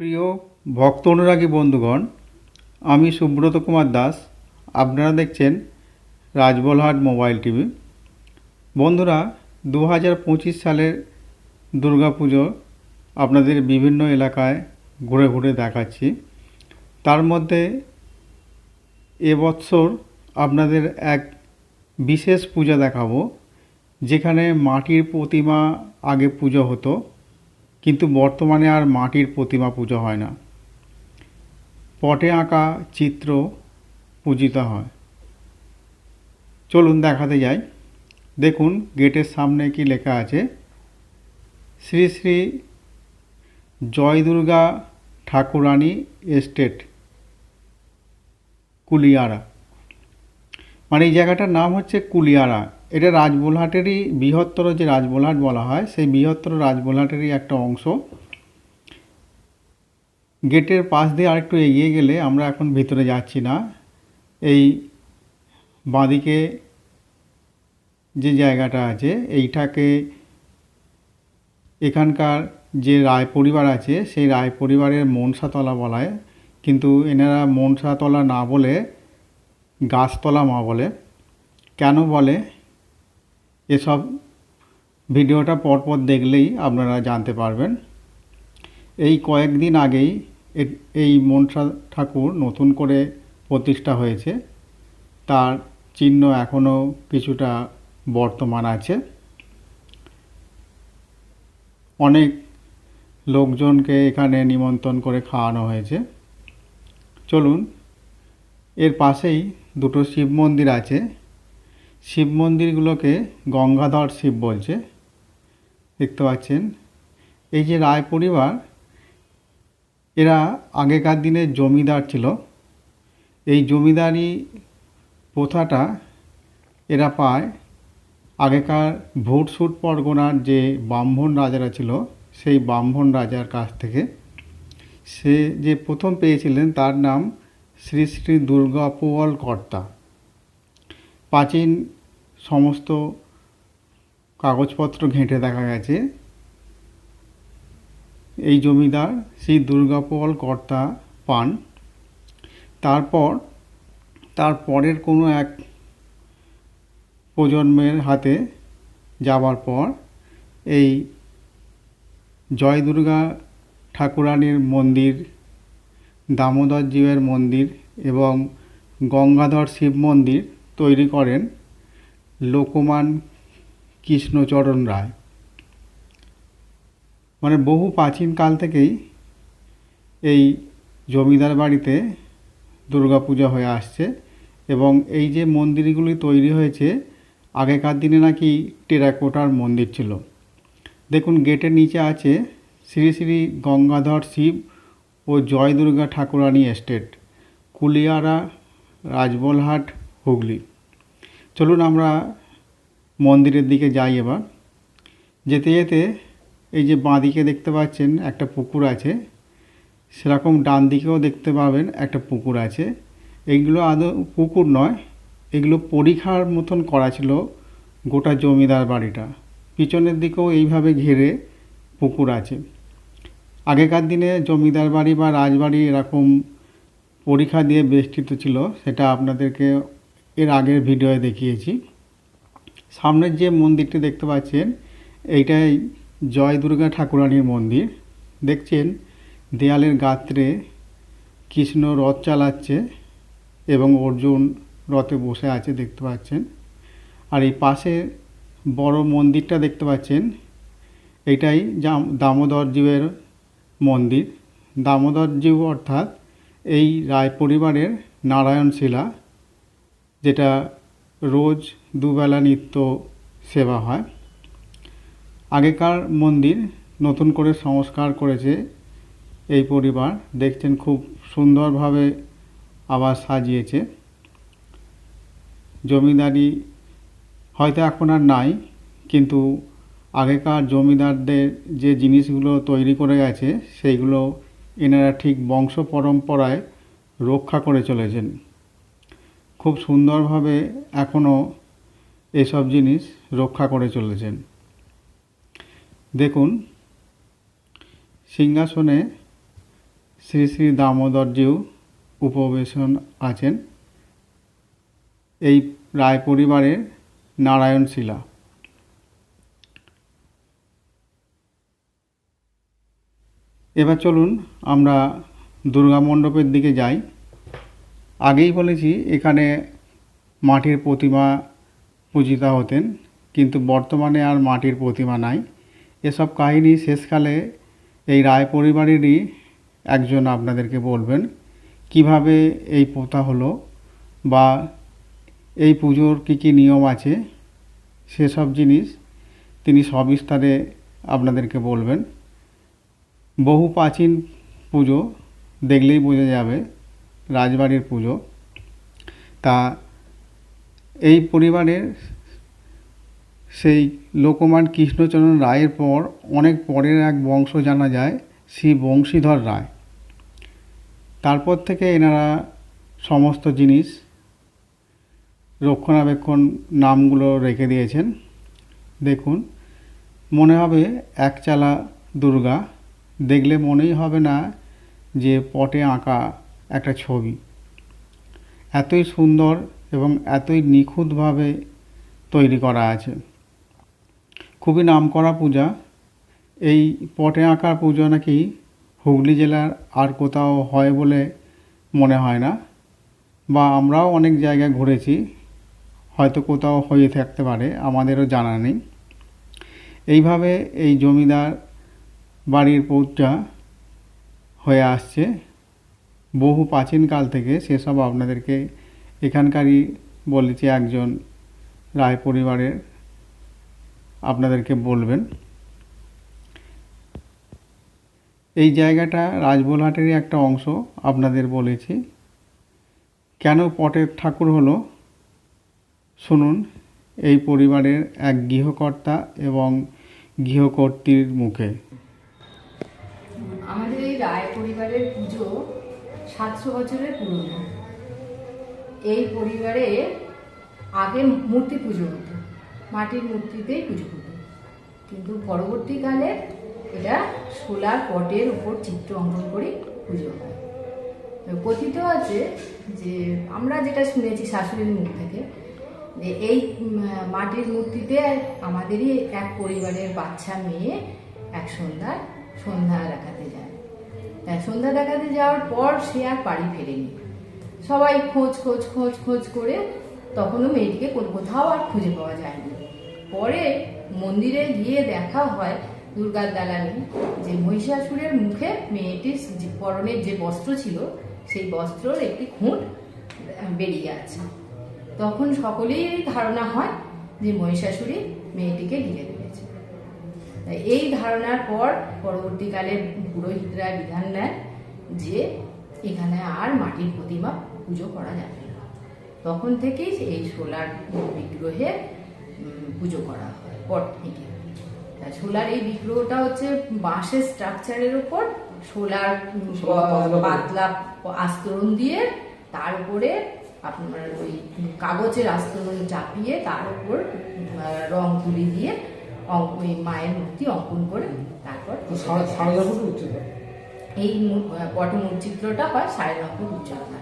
প্রিয় ভক্ত অনুরাগী বন্ধুগণ, আমি সুব্রত কুমার দাস। আপনারা দেখছেন রাজবলহাট মোবাইল টিভি। বন্ধুরা দু হাজার পঁচিশ সালের দুর্গাপুজো আপনাদের বিভিন্ন এলাকায় ঘুরে ঘুরে দেখাচ্ছি। তার মধ্যে এবছর আপনাদের এক বিশেষ পূজা দেখাবো, যেখানে মাটির প্রতিমা আগে পুজো হতো। কিন্তু বর্তমানে আর মাটির প্রতিমা পুজো হয় না। পটে আঁকা চিত্র পূজিত হয়। চলুন দেখাতে যাই। দেখুন, গেটের সামনে কি লেখা আছে? শ্রী শ্রী জয় দুর্গা ঠাকুরানী এস্টেট, কুলিয়ারা। মানে এই জায়গাটার নাম হচ্ছে কুলিয়ারা। এটা রাজবোলহাটেরই বৃহত্তর যে রাজবোলহাট বলা হয়, সেই বৃহত্তর রাজবোলহাটেরই একটা অংশ। গেটের পাশ দিয়ে আরেকটু এগিয়ে গেলে আমরা এখন ভিতরে যাচ্ছি না। এই বাঁদিকে যে জায়গাটা আছে, এইটাকে এখানকার যে রায় পরিবার আছে, সেই রায় পরিবারের মনসাতলা বলায় কিন্তু এনারা মনসাতলা না বলে গাছতলা মা বলে। কেন বলে? এসব ভিডিওটা পরপর দেখলেই আপনারা জানতে পারবেন। এই কয়েকদিন আগেই এই মনসা ঠাকুর নতুন করে প্রতিষ্ঠা হয়েছে। তার চিহ্ন এখনও কিছুটা বর্তমান আছে। অনেক লোকজনকে এখানে নিমন্ত্রণ করে খাওয়ানো হয়েছে। চলুন, এর পাশেই দুটো শিব মন্দির আছে। শিব মন্দিরগুলোকে গঙ্গাধর শিব বলছে। দেখতে পাচ্ছেন। এই যে রায় পরিবার, এরা আগেকার দিনে জমিদার ছিল। এই জমিদারি প্রথাটা এরা পায়। আগেকার ভোটসুট পরগনার যে ব্রাহ্মণ রাজারা ছিল, সেই ব্রাহ্মণ রাজার কাছ থেকে সে যে প্রথম পেয়েছিলেন, তার নাম শ্রী শ্রী দুর্গাপোয়াল কর্তা প্রাচীন সমস্ত কাগজপত্র ঘেঁটে দেখা গেছে। এই জমিদার শ্রী দুর্গাপল কর্তা পান। তারপর, তার পরের কোনো এক প্রজন্মের হাতে যাবার পর, এই জয় দুর্গা ঠাকুরানীর মন্দির, দামোদর জীবের মন্দির এবং গঙ্গাধর শিব মন্দির তৈরি করেন লোকমান কৃষ্ণচরণ রায়। মানে বহু প্রাচীনকাল থেকেই এই জমিদার বাড়িতে দুর্গাপূজা হয়ে আসছে এবং এই যে মন্দিরগুলি তৈরি হয়েছে, আগেকার দিনে নাকি টেরাকোটার মন্দির ছিল। দেখুন, গেটের নিচে আছে শ্রী শ্রী গঙ্গাধর শিব ও জয় দুর্গা ঠাকুরানী এস্টেট। কুলিয়ারা, রাজবলহাট হুগলি। চলুন আমরা মন্দিরের দিকে যাই এবার। যেতে যেতে এই যে বাঁদিকে দেখতে পাচ্ছেন একটা পুকুর আছে। সেরকম ডান দিকেও দেখতে পাবেন একটা পুকুর আছে। এইগুলো আদৌ পুকুর নয়, এগুলো পরীক্ষার মতন করা ছিল গোটা জমিদার বাড়িটা। পিছনের দিকেও এইভাবে ঘিরে পুকুর আছে। আগেকার দিনে জমিদার বাড়ি বা রাজবাড়ি এরকম পরীক্ষা দিয়ে বেষ্টিত ছিল, সেটা আপনাদেরকে এর আগের ভিডিওয়ে দেখিয়েছি। সামনের যে মন্দিরটি দেখতে পাচ্ছেন, এইটাই জয় দুর্গা ঠাকুরানীর মন্দির। দেখছেন, দেয়ালের গাত্রে কৃষ্ণ রথ চালাচ্ছে এবং অর্জুন রথে বসে আছে দেখতে পাচ্ছেন। আর এই পাশে বড় মন্দিরটা দেখতে পাচ্ছেন এটাই জাম- দামোদর জীবের মন্দির। দামোদর জীব অর্থাৎ এই রায় পরিবারের নারায়ণ শিলা যেটা রোজ দুবেলা নিত্য সেবা হয়। আগেকার মন্দির নতুন করে সংস্কার করেছে এই পরিবার। দেখছেন খুব সুন্দরভাবে আবার সাজিয়েছে। জমিদারি হয়তো এখন আর নাই, কিন্তু আগেকার জমিদারদের যে জিনিসগুলো তৈরি করে গেছে, সেইগুলো এনারা ঠিক বংশ পরম্পরায় রক্ষা করে চলেছেন। খুব সুন্দরভাবে এখনও এসব জিনিস রক্ষা করে চলেছেন। দেখুন, সিংহাসনে শ্রী শ্রী দামোদরজিউ উপবেশন আছেন। এই রায় পরিবারের নারায়ণ শিলা। এবার চলুন আমরা দুর্গা মণ্ডপের দিকে যাই। আগেই বলেছি, এখানে মাটির প্রতিমা পূজিতা হতেন, কিন্তু বর্তমানে আর মাটির প্রতিমা নাই। এসব কাহিনী শেষকালে এই রায় পরিবারেরই একজন আপনাদেরকে বলবেন, কীভাবে এই প্রথা হলো বা এই পুজোর কী কী নিয়ম আছে, সেসব জিনিস তিনি সবিস্তারে আপনাদেরকে বলবেন। বহু প্রাচীন পুজো দেখলেই বোঝা যাবে রাজবাড়ির পুজো। তা এই পরিবারের সেই লোকমান কৃষ্ণচরণ রায়ের পর অনেক পরের এক বংশ জানা যায়, শ্রী বংশীধর রায়। তারপর থেকে এনারা সমস্ত জিনিস রক্ষণাবেক্ষণ নামগুলো রেখে দিয়েছেন। দেখুন, মনে হবে একচালা দুর্গা, দেখলে মনেই হবে না যে পটে আঁকা একটা ছবি। এতই সুন্দর এবং এতই নিখুঁতভাবে তৈরি করা আছে। খুবই নামকরা পূজা। এই পটে আঁকার পুজো নাকি হুগলি জেলার আর কোথাও হয় বলে মনে হয় না। বা আমরাও অনেক জায়গায় ঘুরেছি। হয়তো কোথাও হয়ে থাকতে পারে, আমাদেরও জানা নেই। এইভাবে এই জমিদার বাড়ির পূজা হয়ে আসছে। বহু প্রাচীনকাল থেকে সেসব আপনাদেরকে এখানকারই বলেছি, একজন রায় পরিবারের আপনাদেরকে বলবেন। এই জায়গাটা রাজবোলহাটেরই একটা অংশ আপনাদের বলেছি। কেন পটের ঠাকুর হলো? শুনুন, এই পরিবারের এক গৃহকর্তা এবং গৃহকর্ত্রীর মুখে। আমাদের এই রায় পরিবারের পুজো সাতশো বছরের পুরনো। এই পরিবারে আগে মূর্তি পুজো হতো, মাটির মূর্তিতেই পুজো হতো। কিন্তু পরবর্তীকালে এটা সোলার পটের উপর চিত্র অঙ্কন করে পুজো হয়। কথিত আছে যে, আমরা যেটা শুনেছি শাশুড়ির মুখ থেকে, যে এই মাটির মূর্তিতে আমাদেরই এক পরিবারের বাচ্চা মেয়ে এক সন্ধ্যায় সন্ধ্যা দেখাতে যায়। সন্ধ্যা দেখাতে যাওয়ার পর সে আর বাড়ি ফেরেনি। সবাই খোঁজ খোঁজ খোঁজ খোঁজ করে তখনও মেয়েটিকে কোথাও আর খুঁজে পাওয়া যায়নি। পরে মন্দিরে গিয়ে দেখা হয় দুর্গার দালানে যে মহিষাসুরের মুখে মেয়েটির পরনের যে বস্ত্র ছিল, সেই বস্ত্রর একটি খুঁট বেরিয়ে আছে। তখন সকলেই ধারণা হয় যে মহিষাসুরী মেয়েটিকে ফেলেছে তাই এই ধারণার পর পরবর্তীকালে পুরোহিতরা বিধান নেন যে এখানে আর মাটির প্রতিমা পুজো করা যাবে না। তখন থেকেই এই সোলার বিগ্রহে পুজো করা হয় পর থেকে। সোলার এই বিগ্রহটা হচ্ছে বাঁশের স্ট্রাকচারের উপর সোলার পাতলা আস্তরণ দিয়ে তার উপরে আপনার ওই কাগজের আস্তরণ চাপিয়ে তার উপর রং তুলি দিয়ে ওই মায়ের মূর্তি অঙ্কন করে তারপর এই মূ- পটমূল চিত্রটা হয় সাড়ে ন ফুট উচ্চতা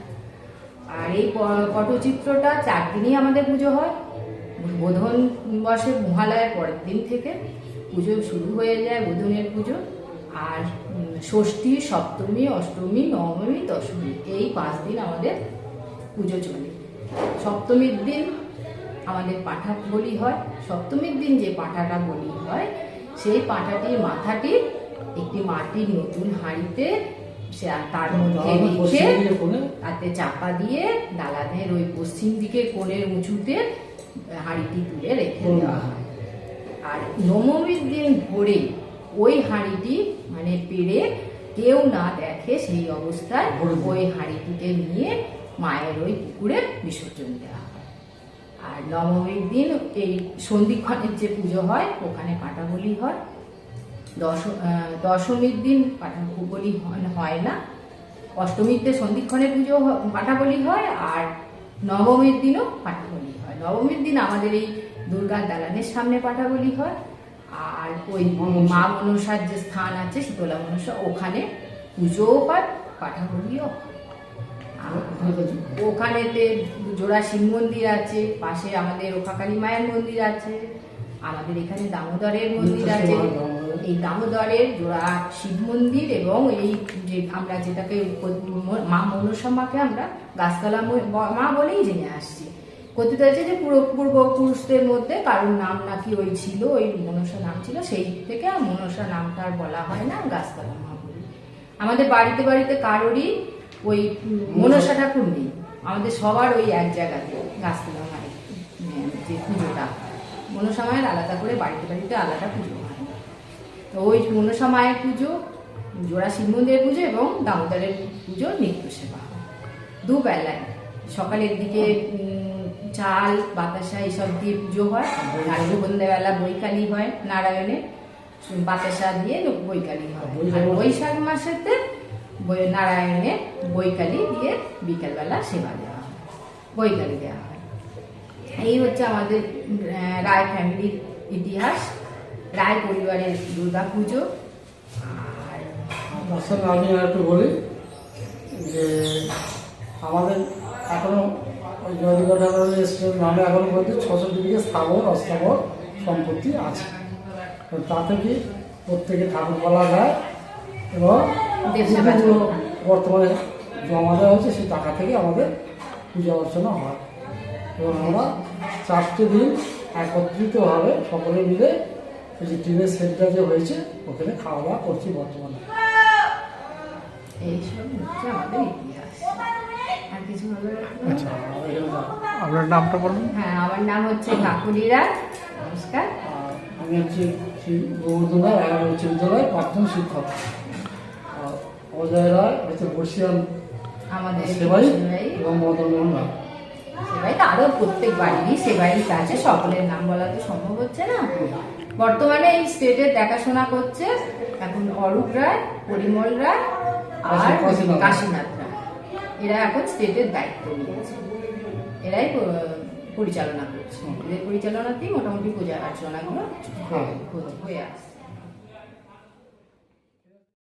আর এই পটচিত্রটা চার দিনই আমাদের পুজো হয়। বোধন বসে মহালয়ের পরের দিন থেকে পুজো শুরু হয়ে যায় বোধনের পুজো। আর ষষ্ঠী সপ্তমী অষ্টমী নবমী দশমী এই পাঁচ দিন আমাদের পুজো চলে। সপ্তমীর দিন আমাদের পাঠা বলি হয় সপ্তমীর দিন যে পাঠাটা বলি হয় সেই পাঠাটির মাথাটি একটি মাটির নতুন হাঁড়িতে তার মধ্যে রেখে তাতে চাপা দিয়ে দালানের ওই পশ্চিম দিকে কোণের উঁচুতে হাঁড়িটি তুলে রেখে দেওয়া হয়। আর নবমীর দিন ভোরে ওই হাঁড়িটি মানে পেরে কেউ না দেখে সেই অবস্থায় ওই হাঁড়িটিকে নিয়ে মায়ের ওই পুকুরে বিসর্জন দেওয়া হয়। আর নবমীর দিন এই সন্ধিক্ষণের যে পুজো হয় ওখানে কাটাবলি হয়। দশ দশমীর দিন পাঠাবলি হয় না। অষ্টমীতে সন্ধিক্ষণের পুজো পাঠাবলি হয় আর নবমীর দিনও পাঠাবলি হয়। নবমীর দিন আমাদের এই দুর্গার দালানের সামনে পাঠাবলি হয় আর ওই মা মনসার যে স্থান আছে শীতলা মনসা ওখানে পুজোও পাঠ পাঠাবলিও হয়। আর ওখানেতে জোড়া শিব মন্দির আছে পাশে আমাদের ওখাকালী মায়ের মন্দির আছে আমাদের এখানে দামোদরের মন্দির আছে। এই দামোদরের জোড়া শিব মন্দির এবং এই যে আমরা যেটাকে মা মনসা মাকে আমরা গাছতলা ম- মা বলেই জেনে আসছি। কথিত হয়েছে যে পুরো পূর্বপুরুষদের মধ্যে কারোর নাম নাকি ওই ছিল ওই মনসা নাম ছিল সেই থেকে আর মনসা নামটা আর বলা হয় না গাছতলা মা বলি আমাদের বাড়িতে বাড়িতে কারোরই ওই মনসা ঠাকুর নেই। আমাদের সবার ওই এক জায়গাতে গাছতলা মায়ের উম, যে পুজোটা। হয়। মনসা মায়ের আলাদা করে বাড়িতে বাড়িতে আলাদা পুজো হয়। তো ওই মনসা মায়ের পুজো জোড়া শিব মন্দিরের পুজো এবং দামোদরের পুজো নিত্য সেবা। হয় দুবেলায় সকালের দিকে চাল বাতাসা এসব দিয়ে পুজো হয়। আর সন্ধ্যাবেলা বৈকালি হয় নারায়ণের। বাতাসা দিয়ে বৈকালি হয়। আর বৈশাখ মাসেতে নারায়ণের বৈকালি দিয়ে বিকেলবেলা সেবা দেওয়া হয়। বৈকালি দেওয়া হয়। এই হচ্ছে আমাদের রায় ফ্যামিলির ইতিহাস। রায় পরিবারের দুর্গা পুজো। আর আমি একটু বলি যে আমাদের এখনও ওই জয়দিগা ঠাকুরের স্টেটের নামে এখনও পর্যন্ত ছশো বিঘে স্থাবর অস্থাবর সম্পত্তি আছে। তো থেকে প্রত্যেকে ঠাকুর বলা যায় এবং বর্তমানে জমা দেওয়া হচ্ছে সেই টাকা থেকে আমাদের পূজা অর্চনা হয়। এবং আমরা চারটে দিন একত্রিতভাবে সকলে মিলে এই যে টিনের সেটটা যে হয়েছে ওখানে খাওয়া দাওয়া করছি বর্তমানে। আচ্ছা আপনার নামটা বলুন। হ্যাঁ আমার নাম হচ্ছে কাকুলিরা নমস্কার। আমি হচ্ছে শ্রী গোবর্ধনায় এগারো উচ্চ বিদ্যালয়ের প্রাক্তন শিক্ষক। অজয় রায় হচ্ছে বর্ষিয়ান আমাদের সেবাই এবং মদন মোহন রায় সেবাই তো আরও প্রত্যেক বাড়িরই সেবাই আছে সকলের নাম বলা তো সম্ভব হচ্ছে না। বর্তমানে এই স্টেটের দেখাশোনা করছে এখন অরূপ রায় পরিমল রায় আর কাশীনাথ। কাশীনাথ রায়। এরা এখন স্টেটের দায়িত্ব নিয়েছে। এরাই পরিচালনা করছে। এদের পরিচালনাতেই মোটামুটি পূজা অর্চনাগুলো হ্যাঁ। হয়ে আসছে।